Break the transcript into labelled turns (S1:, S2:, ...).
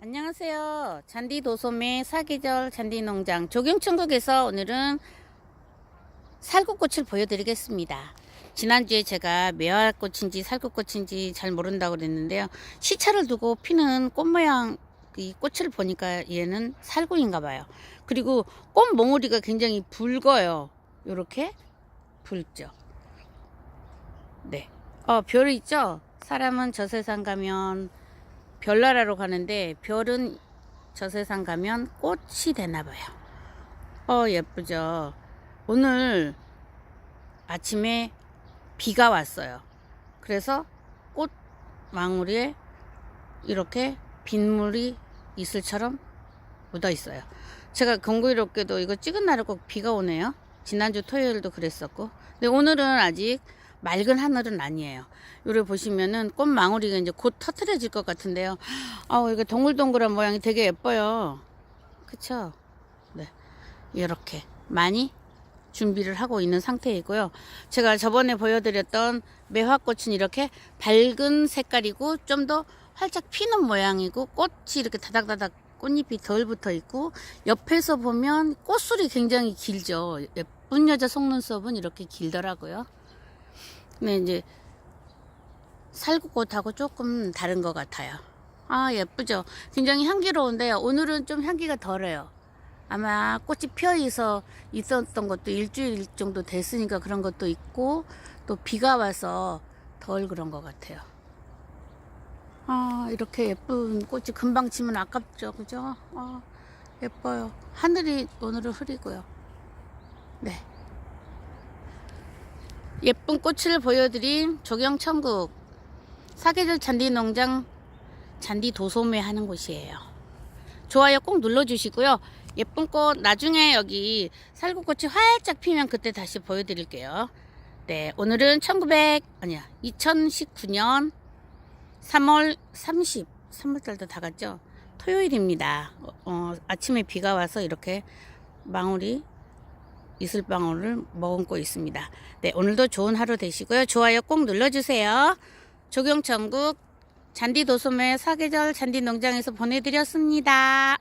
S1: 안녕하세요. 잔디 도소매 사계절 잔디 농장 조경천국에서 오늘은 살구꽃을 보여드리겠습니다. 지난주에 제가 매화꽃인지 살구꽃인지 잘 모른다고 그랬는데요. 시차를 두고 피는 꽃 모양 이 꽃을 보니까 얘는 살구인가 봐요. 그리고 꽃 몽우리가 굉장히 붉어요. 요렇게 붉죠. 네. 어, 별 있죠? 사람은 저 세상 가면 별나라로 가는데 별은 저 세상 가면 꽃이 되나 봐요. 어, 예쁘죠? 오늘 아침에 비가 왔어요. 그래서 꽃 망우리에 이렇게 빗물이 이슬처럼 묻어 있어요. 제가 경고이롭게도 이거 찍은 날에 꼭 비가 오네요. 지난주 토요일도 그랬었고. 근데 오늘은 아직 맑은 하늘은 아니에요. 요래 보시면은 꽃 망우리가 이제 곧 터트려질 것 같은데요. 아우, 이거 동글동글한 모양이 되게 예뻐요. 그쵸? 네. 이렇게 많이 준비를 하고 있는 상태이고요. 제가 저번에 보여드렸던 매화꽃은 이렇게 밝은 색깔이고 좀 더 활짝 피는 모양이고 꽃이 이렇게 다닥다닥 꽃잎이 덜 붙어 있고 옆에서 보면 꽃술이 굉장히 길죠. 예쁜 여자 속눈썹은 이렇게 길더라고요. 근데 이제 살구꽃하고 조금 다른 것 같아요. 아 예쁘죠. 굉장히 향기로운데 오늘은 좀 향기가 덜해요. 아마 꽃이 피어 있어 있었던 것도 일주일 정도 됐으니까 그런 것도 있고 또 비가 와서 덜 그런 것 같아요. 아 이렇게 예쁜 꽃이 금방 지면 아깝죠, 그죠? 아 예뻐요. 하늘이 오늘은 흐리고요. 네. 예쁜 꽃을 보여드린 조경천국 사계절 잔디 농장 잔디 도소매 하는 곳이에요. 좋아요 꼭 눌러주시고요. 예쁜 꽃 나중에 여기 살구꽃이 활짝 피면 그때 다시 보여드릴게요. 네, 오늘은 1900 아니야 2019년 3월 30 3월달도 다 갔죠. 토요일입니다. 어, 어, 아침에 비가 와서 이렇게 망울이 이슬방울을 머금고 있습니다. 네, 오늘도 좋은 하루 되시고요. 좋아요 꼭 눌러주세요. 조경천국 잔디도소매 사계절 잔디농장에서 보내드렸습니다.